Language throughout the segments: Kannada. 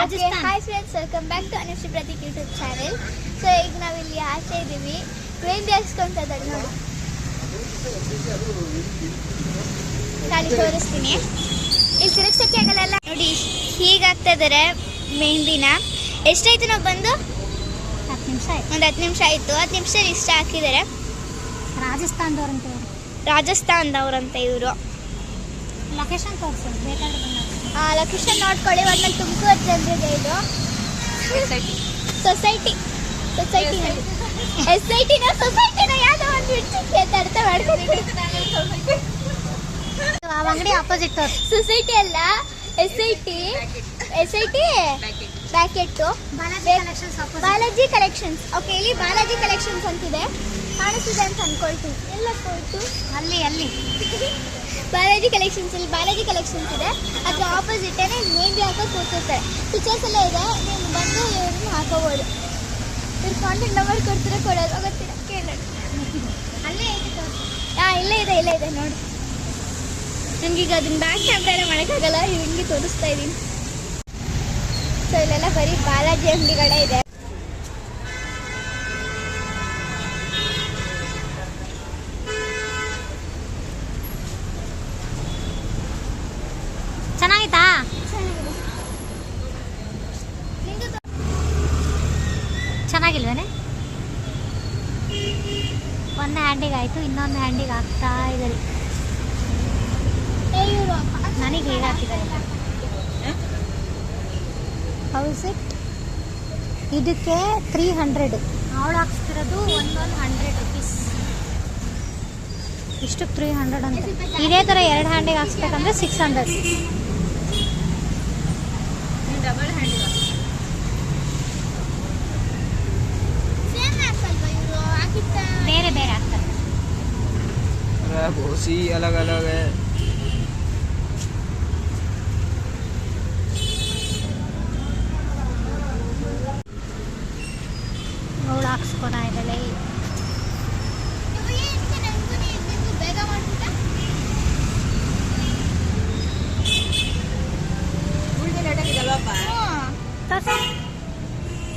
Welcome back to Anushree Prateek YouTube channel so ಈಗ ನಾವಿಲ್ಲಿ ಆಚೆ ಇದ್ದೀವಿ ಮೆಹಂದಿ ಹಾಕ್ಸ್ಕೊಂತದಲ್ಲಿ ನೋಡಿ ಖಾಲಿ ತೋರಿಸ್ತೀನಿ ಇಲ್ಲಿ ತಿರುಗ್ಸಕ್ಕೆ ಆಗಲ್ಲ ನೋಡಿ ಹೀಗೆ ಹಾಕ್ತಾ ಇದ್ದಾರೆ ಮೆಹಂದಿನ ಎಷ್ಟಾಯ್ತು ನಾವು ಬಂದು? ಹತ್ತು ನಿಮಿಷ ಆಯ್ತು. ಒಂದು ಹತ್ತು ನಿಮಿಷ ಆಯಿತು. ಹತ್ತು ನಿಮಿಷ ಇಷ್ಟ ಹಾಕಿದ್ದಾರೆ ರಾಜಸ್ಥಾನದವ್ರಂತ ಇವ್ರು ರಾಜಸ್ಥಾನದವ್ರಂತ ಇವರು ಲೊಕೇಶನ್ ತೋರಿಸಿ ಬೇಕಾದ್ರೆ ಲೊಕೇಶನ್ ನೋಡ್ಕೊಳ್ಳಿ ಒಂದ್ಮೇಲೆ ತುಮಕೂರು ಜನರಿಗೆ ಇದು. ಸೊಸೈಟಿ ಸೊಸೈಟಿ ಎಸ್ ಐ ಟಿನ ಸೊಸೈಟಿನ ಯಾವ್ದೋ ಒಂದು ಬಿಡ್ಸಿಕ್ಕೆ ಆ ಅಂಗಡಿ ಅಪೋಸಿಟ್ ಸೊಸೈಟಿ ಅಲ್ಲ S I T S I T packet Balaji collections okay ಇಲ್ಲಿ ಬಾಲಾಜಿ ಕಲೆಕ್ಷನ್ಸ್ ಅಂತಿದೆ. ಕಾಣಿಸ್ತಿದೆ ಅಂತ ಅನ್ಕೊಳ್ತೀನಿ. ಎಲ್ಲ ಕೊಟ್ಟು ಅಲ್ಲಿ ಅಲ್ಲಿ. ಬಾಲಾಜಿ ಕಲೆಕ್ಷನ್ಸ್ ಇಲ್ಲಿ ಬಾಲಾಜಿ ಕಲೆಕ್ಷನ್ಸ್ ಇದೆ. ಅದ್ರ ಆಪೋಸಿಟೇನೆ ಬಿ ಹಾಕೋ ಕೂತಿರ್ತಾರೆ. ಪಿಕ್ಚರ್ಸ್ ಎಲ್ಲ ಇದೆ. ನೀವು ಬಂದು ಇವ್ರನ್ನ ಹಾಕೋಬೋದು. ಇವ್ರ ಕಾಂಟ್ಯಾಕ್ಟ್ ನಂಬರ್ ಕೊಡ್ತೀರಾ ಕೊಡೋದು. ಗೊತ್ತಿಲ್ಲ ಕೇಳೋಣ ಅಲ್ಲೇ ಇದೆ ಹಾಂ ಇಲ್ಲೇ ಇದೆ ಇಲ್ಲೇ ಇದೆ, ನೋಡಿ. ನಮ್ಗೀಗ ಅದನ್ನ ಬ್ಯಾಕ್ ಕ್ಯಾಮ್ರಾ ಎಲ್ಲ ಮಾಡೋಕ್ಕಾಗಲ್ಲ. ಹಿಂಗೆ ತೋರಿಸ್ತಾ ಇದ್ದೀನಿ ಸೊ ಇಲ್ಲೆಲ್ಲ ಬರೀ ಬಾಲಾಜಿ ಅಂಗಡಿಗಳೇ ಇದೆ. ಚೆನ್ನಾಗಿಲ್ವೇನೆ? ಒಂದು ಹ್ಯಾಂಡಿಗೆ ಆಯಿತು ಇನ್ನೊಂದು ಹ್ಯಾಂಡಿಗೆ ಹಾಕ್ತಾ ಇದ್ದಾರೆ. ನನಗೆ ಹೇಗೆ ಹಾಕಿದ್ದಾರೆ ಹೌಸ್ ಇಟ್ ಇದಕ್ಕೆ ತ್ರೀ ಹಂಡ್ರೆಡ್ ಅವಳು ಹಾಕ್ಸ್ತಿರೋದು ಒಂದೊಂದು ಹಂಡ್ರೆಡ್ ರುಪೀಸ್ ಇಷ್ಟು ತ್ರೀ ಹಂಡ್ರೆಡ್ ಅಂತ. ಇದೇ ಥರ ಎರಡು ಹ್ಯಾಂಡಿಗೆ ಹಾಕ್ಸ್ಬೇಕಂದ್ರೆ ಸಿಕ್ಸ್ ಹಂಡ್ರೆಡ್ ಸೇಮ್ ನೀವು ಬೇಗ ಮಾಡ್ಬಿಟ್ಟ ತೋರ್ಸು.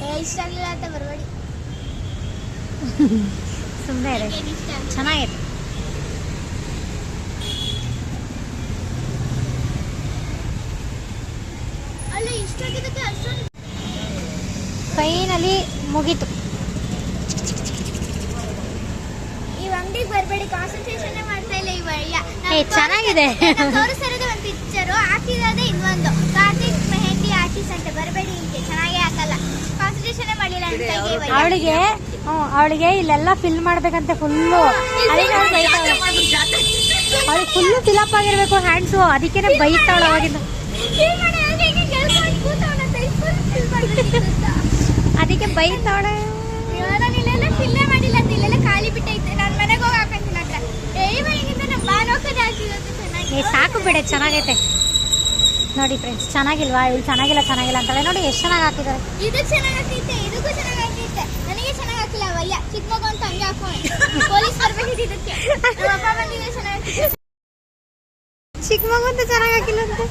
ಏ ಇಷ್ಟ ಆಗಲಿಲ್ಲ ಅಂತ ಬರಬೇಡಿ ಸುಮ್ಮನೆ. ಚೆನ್ನಾಗಿದೆ ಫೈನಲಿ ಮುಗೀತು. ಈ ಅಂಗಡಿಗೆ ಬರಬೇಡಿ ಕಾನ್ಸಂಟ್ರೇಷನ್ ಮಾಡ್ತಾ ಇಲ್ಲ ಈ ವಳ್ಯ ಏ, ಚೆನ್ನಾಗಿದೆ. ತೋರಿಸಿರೋದೇ ಒಂದು ಪಿಕ್ಚರು ಹಾಕಿರೋದೇ ಇನ್ನೊಂದು. ಕಾರ್ತಿಕ್ ಮೆಹಂದಿ ಆರ್ಟಿಸ್ಟ್ ಅಂತ. ಬರಬೇಡಿ ಇಲ್ಲಿ ಚೆನ್ನಾಗೇ ಹಾಕಲ್ಲ. ಕಾನ್ಸಂಟ್ರೇಷನ್ ಮಾಡಿಲ್ಲ ಅಂತ. ಅವಳಿಗೆ ಅವಳಿಗೆ ಇಲ್ಲೆಲ್ಲ ಫಿಲ್ ಮಾಡ್ಬೇಕಂತೆ ಫುಲ್ಲು ಫಿಲ್ ಅವಳಿಗೆ ಫುಲ್ಲು ಫಿಲಪ್ ಆಗಿರ್ಬೇಕು ಹ್ಯಾಂಡ್ಸು ಅದಕ್ಕೆ ಬೈತಾಳ ಅವಾಗಿಂದ. ನಾನು ಇಲ್ಲೆಲ್ಲ ಫಿಲ್ಲೇ ಮಾಡಿಲ್ಲ ಅಂತ ಇಲ್ಲೆಲ್ಲ ಖಾಲಿ ಬಿಟ್ಟೈತೆ ನಾನು ಮನೆಗೆ ಹೋಗಿ ಹಾಕಂತೀನಿ ಹತ್ರ ಏ ಇವಾಗಿಂದ ನಮ್ಮ ಬಾನೋಕದ ಹಾಕಿರೋದು ಚೆನ್ನಾಗಿ ಏ ಸಾಕು ಬಿಡೆ ಚೆನ್ನಾಗೈತೆ. ನೋಡಿ ಫ್ರೆಂಡ್ಸ್ ಚೆನ್ನಾಗಿಲ್ವಾ? ಇವಳು ಚೆನ್ನಾಗಿಲ್ಲ ಚೆನ್ನಾಗಿಲ್ಲ ಅಂತಾಳೆ. ನೋಡಿ ಎಷ್ಟು ಚೆನ್ನಾಗಿ ಹಾಕಿದ್ದಾರೆ ಇದು ಚೆನ್ನಾಗಿ ಹಾಕೈತೆ ಇದಕ್ಕೂ ಚೆನ್ನಾಗಿ ಹಾಕೈತೆ. ನನಗೆ ಚೆನ್ನಾಗಿ ಹಾಕಿಲ್ಲ ಅವಯ್ಯ. ಚಿಕ್ಕ ಮಗು ಅಂತ ಹಂಗೆ ಹಾಕೋಣ. ಪೊಲೀಸ್ ಬರ್ಬೇಕಿತ್ತು ಇದಕ್ಕೆ. ನಮ್ಮ ಅಪ್ಪ ಬಂದಿದ್ರೆ ಚೆನ್ನಾಗಿ ಚಿಕ್ಕ ಮಗು ಅಂತ ಚೆನ್ನಾಗಿ ಹಾಕಿಲ್ಲ ಅಂತ.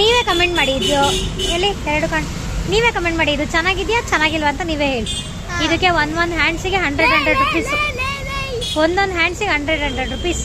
ನೀವೇ ಕಮೆಂಟ್ ಮಾಡಿ ಇದೆಯೋ? ಎಲ್ಲಿ? ಎರಡು ಕಣ್ ನೀವೇ ಕಮೆಂಟ್ ಮಾಡಿ ಇದು ಚೆನ್ನಾಗಿದೆಯಾ ಚೆನ್ನಾಗಿಲ್ವಾ ಅಂತ ನೀವೇ ಹೇಳಿ. ಇದಕ್ಕೆ ಒನ್ ಒನ್ ಹ್ಯಾಂಡ್ಸಿಗೆ ಹಂಡ್ರೆಡ್ ಹಂಡ್ರೆಡ್ ರುಪೀಸ್. ಒಂದೊಂದು ಹ್ಯಾಂಡ್ಸಿಗೆ ಹಂಡ್ರೆಡ್ ಹಂಡ್ರೆಡ್ ರುಪೀಸ್